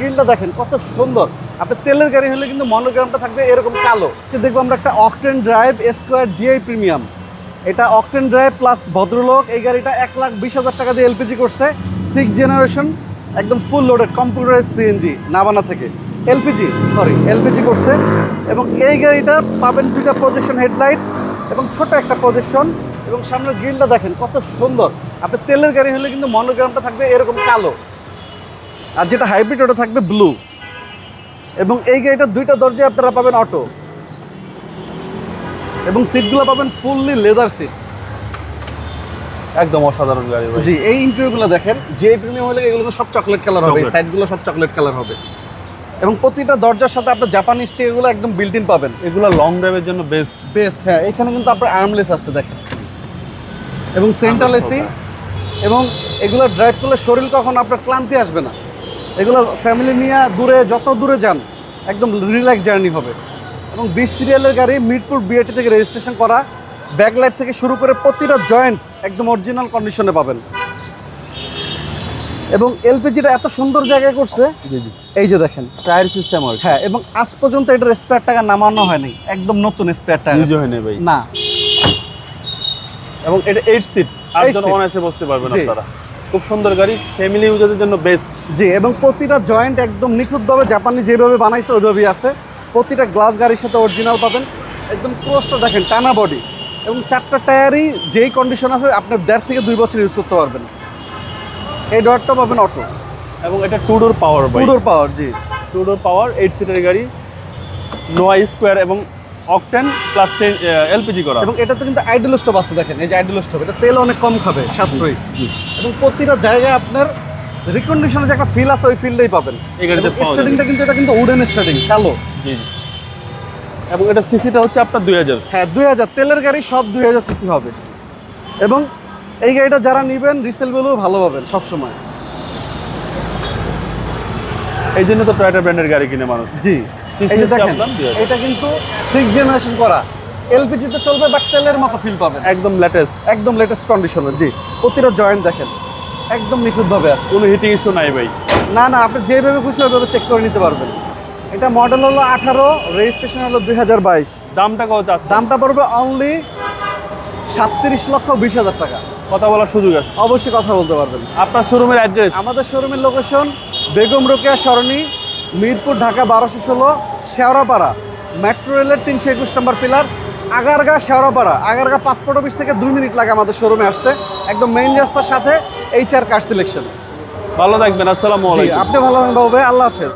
গ্রিলটা দেখেন কত সুন্দর। আপনার তেলের গাড়ি হলে কিন্তু মনোগ্রামটা থাকবে এরকম কালো। দেখব আমরা একটা octane drive square GI premium এটা অকটেন ড্রাইভ প্লাস ভদ্রলোক। এই গাড়িটা এক লাখ বিশ হাজার টাকা দিয়ে এলপিজি করছে। সিক্স জেনারেশন একদম ফুল লোডেড কম্পিউটারাইজ সিএনজি নাবানা থেকে। এলপিজি সরি এলপিজি করছে। এবং এই গাড়িটা পাবেন দুইটা প্রজেকশন হেডলাইট এবং ছোট একটা প্রজেকশন এবং সামনের গ্রিলটা দেখেন কত সুন্দর। আপনার তেলের গাড়ি হলে কিন্তু মনোগ্রামটা থাকবে এরকম কালো। আর যেটা হাইব্রিড ওটা থাকবে ব্লু এবং এই গাড়িটার দুইটা দরজায় আপনারা পাবেন অটো এবং সিটগুলো পাবেন ফুললি লেদার সিট একদম অসাধারণ গাড়ি ভাই। জি এই ইন্টারভিউগুলো দেখেন যে প্রিমিয়াম হলে এগুলো সব চকলেট কালার হবে। সাইডগুলো সব চকলেট কালার হবে। এবং প্রতিটা দরজার সাথে আপনার জাপানি এগুলো একদম বিল্ট ইন পাবেন। এগুলো লং ড্রাইভের জন্য বেস্ট বেস্ট হ্যাঁ এখানে কিন্তু আপনার আর্মলেস আছে দেখেন। এবং সেন্ট্রাল এসি এবং এগুলো ড্রাইভ করলে শরীর কখন আপনার ক্লান্তি আসবে না। এগুলো ফ্যামিলি নিয়ে দূরে যত দূরে যান একদম রিল্যাক্স জার্নি হবে। এবং বিশ সিরিয়ালের গাড়ি মিরপুর বিআরটি থেকে রেজিস্ট্রেশন করা ব্যাকলাইট থেকে শুরু করে প্রতিটা জয়েন্ট একদম অরিজিনাল কন্ডিশনে পাবেন। এবং এলপিজিটা এত সুন্দর জায়গায় করছে এই যে দেখেন। টায়ার সিস্টেম আর হ্যাঁ এবং আজ পর্যন্ত এটার স্পেয়ার টাকা নামানো হয়নি একদম নতুন স্পেয়ার টাকা। ইউজ হয়নি ভাই। না। এবং এটা এইট সিট আটজন। অনায়াসে বসতে পারবেন। আপনারা। খুব সুন্দর গাড়ি ফ্যামিলি ইউজারদের জন্য বেস্ট জি এবং প্রতিটা জয়েন্ট একদম নিখুঁতভাবে জাপানি যেভাবে বানাইছে ওইভাবেই আছে। প্রতিটা গ্লাস গাড়ির সাথে অরিজিনাল পাবেন। একদম ক্রোসটা দেখেন টানা বডি এবং চারটা টায়ারই যেই কন্ডিশন আছে আপনি দেড় থেকে দুই বছর ইউজ করতে পারবেন। এই ডরটা পাবেন অটো এবং এটা টু ডোর পাওয়ার ভাই টুডোর পাওয়ার জি। টু ডোর পাওয়ার এইট সিটের গাড়ি নোয়াই স্কোয়ার এবং অকটেন প্লাস এলপিজি করা এবং এটাতে কিন্তু আইডল স্টোভ আছে দেখেন এই যে আইডল স্টোভ এটা তেল অনেক কম খাবে সাশ্রয়ী। এবং প্রতিটা জায়গায় আপনার রিকন্ডিশনে যে একটা ফিল আছে ওই ফিলটাই পাবেন। স্টার্টিংটা কিন্তু এটা কিন্তু উডেন স্টার্টিং কালো। জি। জি এবং এটা সিসিটা হচ্ছে আপনার দুই হাজার। হ্যাঁ দুই হাজার। তেলের গাড়ি সব দুই হাজার সিসি হবে। এবং এই গাড়িটা যারা নেবেন রিসেল ভ্যালু ভালো পাবেন সবসময়। এই জন্য তো টয়টা ব্র্যান্ডের গাড়ি কিনে মানুষ। জি। CC এই যে হচ্ছে দেখেন আপনার 2000 এটা কিন্তু সিক্স জেনারেশন করা। এলপিজিতে চলবে বাট তেলের মতো ফিল পাবেন। একদম লেটেস্ট একদম লেটেস্ট কন্ডিশনে জি। প্রতিটা জয়েন্ট দেখেন একদম নিখুঁতভাবে আছে। কোনো হিটিং ইস্যু নাই ভাই। না না আপনি যেভাবে খুশি ওইভাবে চেক করে নিতে পারবেন। এটা মডেল হলো আঠারো রেজিস্ট্রেশন হলো দুই হাজার বাইশ। দামটা কত দামটা পড়বে অনলি সাতত্রিশ লক্ষ বিশ হাজার টাকা। কথা বলার সুযোগ আছে। অবশ্যই কথা বলতে পারবেন। আপনার শোরুমের অ্যাড্রেস আমাদের শোরুমের লোকেশন বেগম রোকেয়া সরণি মিরপুর ঢাকা বারোশো ষোলো শেওড়াপাড়া। মেট্রো রেলের তিনশো একুশ নম্বর pillar. Agargaon Shewrapara. Agargaon passport office থেকে দুই মিনিট লাগে আমাদের শোরুমে আসতে। একদম মেইন রাস্তার সাথে এইচ আর কার সিলেকশন ভালো থাকবেন আসসালামু আলাইকুম। আপনি ভালো থাকবেন বাবু ভাই আল্লাহ হাফেজ।